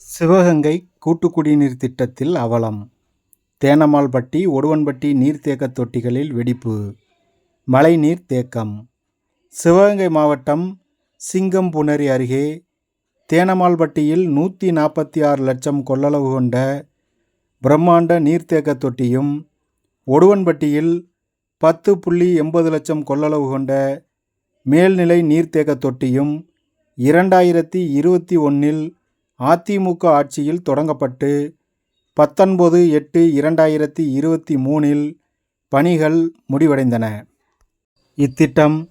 சிவகங்கை கூட்டு குடிநீர் திட்டத்தில் அவலம். தேனமால்பட்டி ஒடுவன்பட்டி நீர்த்தேக்க தொட்டிகளில் வெடிப்பு. மழைநீர் தேக்கம். சிவகங்கை மாவட்டம் சிங்கம்புணரி அருகே தேனமால்பட்டியில் நூற்றி நாற்பத்தி ஆறு லட்சம் கொள்ளளவு கொண்ட பிரம்மாண்ட நீர்த்தேக்க தொட்டியும் ஒடுவன்பட்டியில் பத்து புள்ளி எண்பது லட்சம் கொள்ளளவு கொண்ட மேல்நிலை நீர்த்தேக்க தொட்டியும் இரண்டாயிரத்தி இருபத்தி ஒன்றில் அதிமுக ஆட்சியில் தொடங்கப்பட்டு பத்தொன்பது எட்டு இரண்டாயிரத்தி இருபத்தி மூணில் பணிகள் முடிவடைந்தன. இத்திட்டம்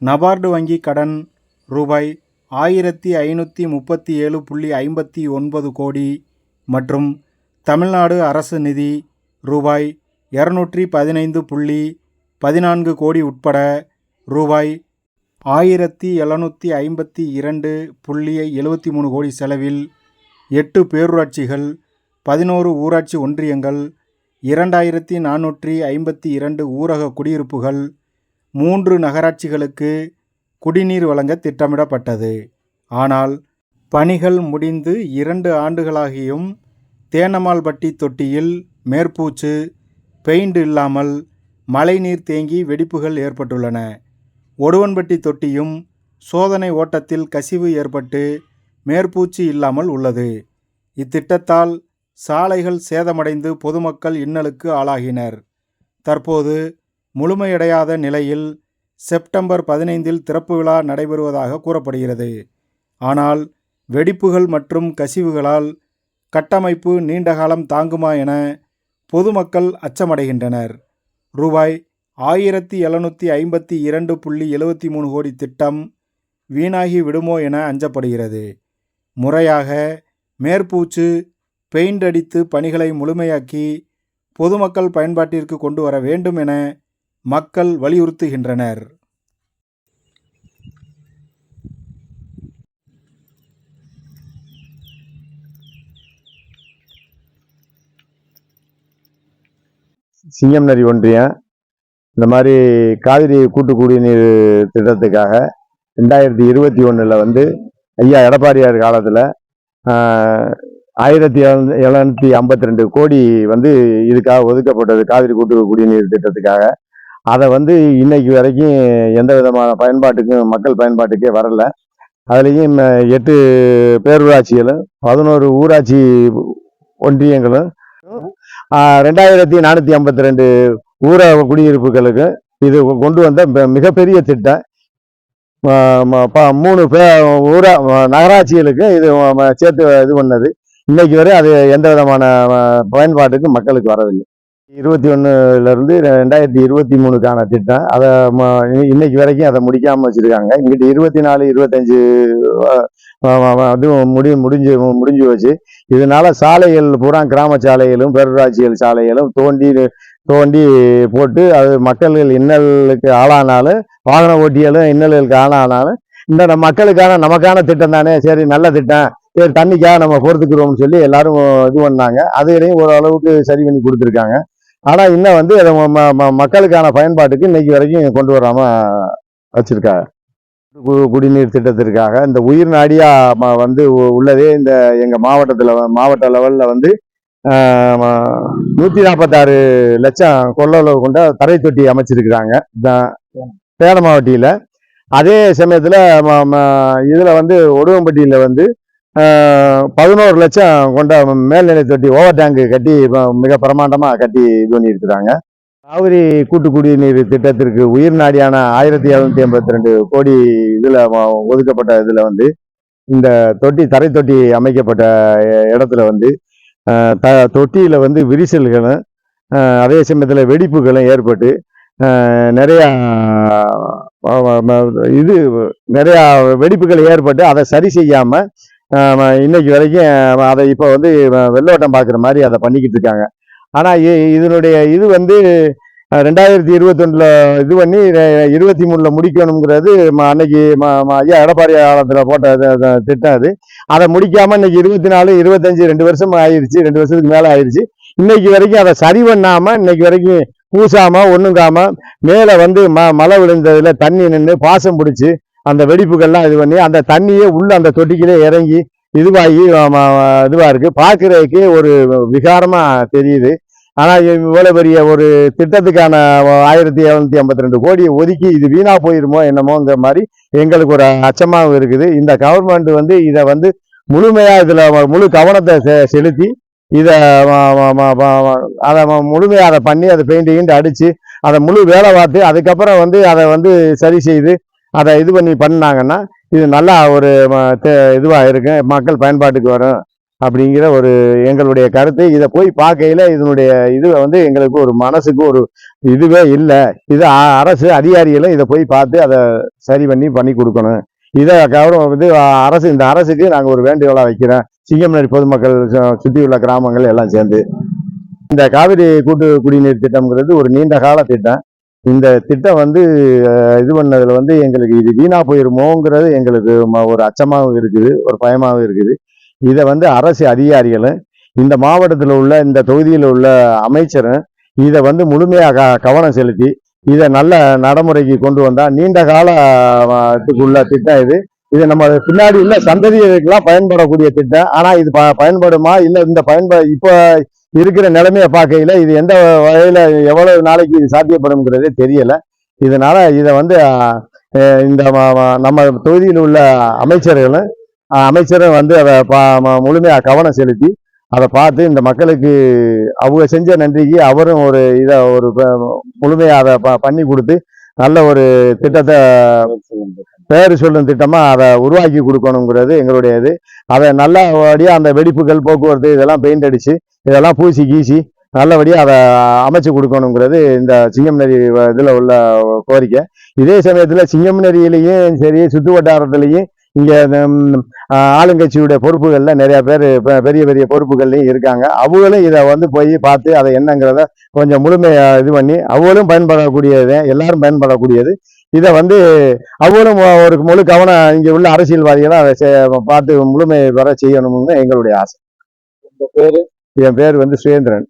நபார்டு வங்கி கடன் ரூபாய் ஆயிரத்தி ஐநூற்றி முப்பத்தி ஏழு புள்ளி ஐம்பத்தி ஒன்பது கோடி மற்றும் தமிழ்நாடு அரசு நிதி ரூபாய் இரநூற்றி பதினைந்து புள்ளி பதினான்கு கோடி உட்பட ரூபாய் ஆயிரத்தி எழுநூற்றி ஐம்பத்தி இரண்டு புள்ளி எழுபத்தி மூணு கோடி செலவில் எட்டு பேரூராட்சிகள் பதினோரு ஊராட்சி ஒன்றியங்கள் இரண்டாயிரத்தி நானூற்றி ஐம்பத்தி இரண்டு ஊரக குடியிருப்புகள் மூன்று நகராட்சிகளுக்கு குடிநீர் வழங்க திட்டமிடப்பட்டது. ஆனால் பணிகள் முடிந்து இரண்டு ஆண்டுகளாகியும் தேனமால்பட்டி தொட்டியில் மேற்பூச்சு பெயிண்ட் இல்லாமல் மழைநீர் தேங்கி வெடிப்புகள் ஏற்பட்டுள்ளன. ஒடுவன்பட்டி தொட்டியும் சோதனை ஓட்டத்தில் கசிவு ஏற்பட்டு மேற்பூச்சு இல்லாமல் உள்ளது. இத்திட்டத்தால் சாலைகள் சேதமடைந்து பொதுமக்கள் இன்னலுக்கு ஆளாகினர். தற்போது முழுமையடையாத நிலையில் செப்டம்பர் பதினைந்தில் திறப்பு விழா நடைபெறுவதாக கூறப்படுகிறது. ஆனால் வெடிப்புகள் மற்றும் கசிவுகளால் கட்டமைப்பு நீண்டகாலம் தாங்குமா என பொதுமக்கள் அச்சமடைகின்றனர். ரூபாய் ஆயிரத்தி எழுநூற்றி ஐம்பத்தி இரண்டு புள்ளி எழுபத்தி மூணு கோடி திட்டம் வீணாகி விடுமோ என அஞ்சப்படுகிறது. முறையாக மேற்பூச்சு பெயிண்ட் அடித்து பணிகளை முழுமையாக்கி பொதுமக்கள் பயன்பாட்டிற்கு கொண்டு வர வேண்டும் என மக்கள் வலியுறுத்துகின்றனர். சிங்கம்நரி ஒன்றியம் இந்த மாதிரி காவிரி கூட்டு குடிநீர் திட்டத்துக்காக ரெண்டாயிரத்தி இருபத்தி ஒன்றில் வந்து ஐயா எடப்பாடியார் காலத்தில் ஆயிரத்தி எழுநூத்தி ஐம்பத்தி ரெண்டு கோடி வந்து இதுக்காக ஒதுக்கப்பட்டது காவிரி கூட்டு குடிநீர் திட்டத்துக்காக. அதை வந்து இன்னைக்கு வரைக்கும் எந்த விதமான பயன்பாட்டுக்கும் மக்கள் பயன்பாட்டுக்கே வரல. அதுலேயும் எட்டு பேரூராட்சிகளும் பதினோரு ஊராட்சி ஒன்றியங்களும் ரெண்டாயிரத்தி நானூற்றி ஐம்பத்தி ரெண்டு ஊரக குடியிருப்புகளுக்கு இது கொண்டு வந்த மிகப்பெரிய திட்டம். மூணு பே ஊரா நகராட்சிகளுக்கு இது சேர்த்து இது பண்ணது. இன்னைக்கு வரை அது எந்த விதமான பயன்பாட்டுக்கும் பயன்பாட்டுக்கு மக்களுக்கு வரவில்லை. இருபத்தி ஒன்றுலேருந்து ரெண்டாயிரத்தி இருபத்தி மூணுக்கான திட்டம். அதை ம- இன்னைக்கு வரைக்கும் அதை முடிக்காமல் வச்சுருக்காங்க. இங்கிட்டு இருபத்தி நாலு இருபத்தஞ்சு அதுவும் முடி முடிஞ்சு முடிஞ்சு வச்சு இதனால சாலைகள் பூரா கிராம சாலைகளும் பேரூராட்சிகள் சாலைகளும் தோண்டி தோண்டி போட்டு அது மக்கள்கள் இன்னலுக்கு ஆளானாலும் வாகன ஓட்டிகளும் இன்னல்களுக்கு ஆளானாலும் இந்த நம்ம மக்களுக்கான நமக்கான திட்டம் தானே சரி நல்ல திட்டம் சரி தண்ணிக்காக நம்ம பொறுத்துக்கிறோம்னு சொல்லி எல்லாரும் இது பண்ணாங்க. அதுகளையும் ஓரளவுக்கு சரி பண்ணி கொடுத்துருக்காங்க. ஆனால் இன்னும் வந்து அதை ம- ம- ம- மக்களுக்கான பயன்பாட்டுக்கு இன்னைக்கு வரைக்கும் கொண்டு வராமல் வச்சுருக்காங்க. குடிநீர் திட்டத்திற்காக இந்த உயிர் நாடியாக ம- வந்து உ- உள்ளதே இந்த எங்கள் மாவட்டத்தில் மாவட்ட லெவலில் வந்து நூற்றி நாற்பத்தாறு லட்சம் கொள்ளளவு கொண்ட தரை தொட்டி அமைச்சிருக்கிறாங்க. சேலம் மாவட்டியில். அதே சமயத்தில் ம- ம- வந்து ஒடுவம்பட்டியில் வந்து பதினோரு லட்சம் கொண்ட மேல்நிலை தொட்டி ஓவர் டேங்கு கட்டி மிக பிரமாண்டமாக கட்டி இது பண்ணியிருக்கிறாங்க காவிரி கூட்டு குடிநீர் திட்டத்திற்கு உயிர் நாடியான ஆயிரத்தி எழுநூத்தி எண்பத்தி ரெண்டு கோடி இதில் ஒதுக்கப்பட்ட இதில் வந்து இந்த தொட்டி தரை தொட்டி அமைக்கப்பட்ட இடத்துல வந்து த தொட்டியில் வந்து விரிசல்களும் அதே சமயத்தில் வெடிப்புகளும் ஏற்பட்டு நிறையா இது நிறையா வெடிப்புகள் ஏற்பட்டு அதை சரி செய்யாமல் இன்னைக்கு வரைக்கும் அதை இப்போ வந்து வெள்ளோட்டம் பார்க்குற மாதிரி அதை பண்ணிக்கிட்டு இருக்காங்க. ஆனால் இதனுடைய இது வந்து ரெண்டாயிரத்தி இருபத்தொன்னில் இது பண்ணி இருபத்தி மூணில் முடிக்கணுங்கிறது அன்னைக்கு ஐயா எடப்பாடி காலத்தில் போட்ட திட்டம் அது. அதை முடிக்காமல் இன்னைக்கு இருபத்தி நாலு இருபத்தஞ்சி ரெண்டு வருஷம் ஆயிடுச்சு ரெண்டு வருஷத்துக்கு மேலே ஆயிடுச்சு இன்னைக்கு வரைக்கும் அதை சரி பண்ணாமல் இன்னைக்கு வரைக்கும் பூசாமல் ஒண்ணுங்காம மேலே வந்து ம மழை விழுந்ததில் தண்ணி நின்று பாசம் பிடிச்சி அந்த வெடிப்புகள்லாம் இது பண்ணி அந்த தண்ணியே உள்ள அந்த தொட்டிக்கிலே இறங்கி இதுவாகி இதுவாக இருக்குது இருக்கு. ஒரு விகாரமாக தெரியுது. ஆனால் இவ்வளோ பெரிய ஒரு திட்டத்துக்கான ஆயிரத்தி எழுநூத்தி ஐம்பத்தி ரெண்டு கோடி ஒதுக்கி இது வீணா போயிருமோ என்னமோங்கிற மாதிரி எங்களுக்கு ஒரு அச்சமாகவும் இருக்குது. இந்த கவர்மெண்ட் வந்து இதை வந்து முழுமையாக இதில் முழு கவனத்தை செ- செலுத்தி இதை அதை முழுமையாக அதை பண்ணி அதை பெயிண்டிங் அடித்து அதை முழு வேலை பார்த்து அதுக்கப்புறம் வந்து அதை வந்து சரி செய்து அதை இது பண்ணி பண்ணாங்கன்னா இது நல்லா ஒரு இதுவாக இருக்கும் மக்கள் பயன்பாட்டுக்கு வரும். அப்படிங்கிற ஒரு எங்களுடைய கருத்து. இதை போய் பார்க்கையில இதனுடைய இது வந்து எங்களுக்கு ஒரு மனசுக்கு ஒரு இதுவே இல்லை. இது அரசு அதிகாரிகளும் இதை போய் பார்த்து அதை சரி பண்ணி பண்ணி கொடுக்கணும். இதை கௌரவம் வந்து அரசு இந்த அரசுக்கு நாங்கள் ஒரு வேண்டுகோளாக வைக்கிறோம் சிங்கம்நடி பொதுமக்கள் சுற்றியுள்ள கிராமங்கள் எல்லாம் சேர்ந்து. இந்த காவிரி கூட்டு குடிநீர் திட்டம்ங்கிறது ஒரு நீண்ட கால திட்டம். இந்த திட்டம் வந்து இது பண்ணதில் வந்து எங்களுக்கு இது வீணாக போயிருமோங்கிறது எங்களுக்கு ம- ஒரு அச்சமாகவும் இருக்குது ஒரு பயமாகவும் இருக்குது. இதை வந்து அரசு அதிகாரிகளும் இந்த மாவட்டத்தில் உள்ள இந்த தொகுதியில் உள்ள அமைச்சரும் இதை வந்து முழுமையாக க- கவனம் செலுத்தி இதை நல்ல நடைமுறைக்கு கொண்டு வந்தால் நீண்ட காலத்துக்குள்ள திட்டம் இது. இது நம்ம பின்னாடி உள்ள சந்ததிகளுக்கெல்லாம் பயன்படக்கூடிய திட்டம். ஆனால் இது ப- பயன்படுமா? இல்லை இந்த பயன்ப இப்போ இருக்கிற நிலைமையை பார்க்கையில் இது எந்த வகையில் எவ்வளவு நாளைக்கு இது சாத்தியப்படும்ங்கிறதே தெரியலை. இதனால் இதை வந்து இந்த நம்ம தொகுதியில் உள்ள அமைச்சர்களும் அமைச்சரும் வந்து அதை பா- முழுமையாக கவனம் செலுத்தி அதை பார்த்து இந்த மக்களுக்கு அவங்க செஞ்ச நன்றிக்கு அவரும் ஒரு இதை ஒரு ப- அதை ப- பண்ணி கொடுத்து நல்ல ஒரு திட்டத்தை பேர் சொல்லும் திட்டமாக அதை உருவாக்கி கொடுக்கணுங்கிறது எங்களுடைய இது. அதை நல்லபடியாக அந்த வெடிப்புகள் போக்குவரத்து இதெல்லாம் பெயிண்ட் அடித்து இதெல்லாம் பூசி கீசி நல்லபடியாக அதை அமைச்சு கொடுக்கணுங்கிறது இந்த சிங்கம் நெறி இதில் உள்ள கோரிக்கை. இதே சமயத்தில் சிங்கம் சிங்கம்நெறியிலையும் சரி சுற்று வட்டாரத்துலேயும் இங்க ஆளுங்கட்சியுடைய பொறுப்புகள்ல நிறைய பேர் பெரிய பெரிய பொறுப்புகள்லையும் இருக்காங்க. அவங்களும் இதை வந்து போய் பார்த்து அதை என்னங்கிறத கொஞ்சம் முழுமையா இது பண்ணி அவங்களும் பயன்படக்கூடியது எல்லாரும் பயன்படக்கூடியது. இதை வந்து அவங்களும் ஒரு முழு கவனம் இங்க உள்ள அரசியல்வாதிகளும் அதை பார்த்து முழுமை வர செய்யணும்னு எங்களுடைய ஆசை. என் பேர் வந்து சுரேந்திரன்.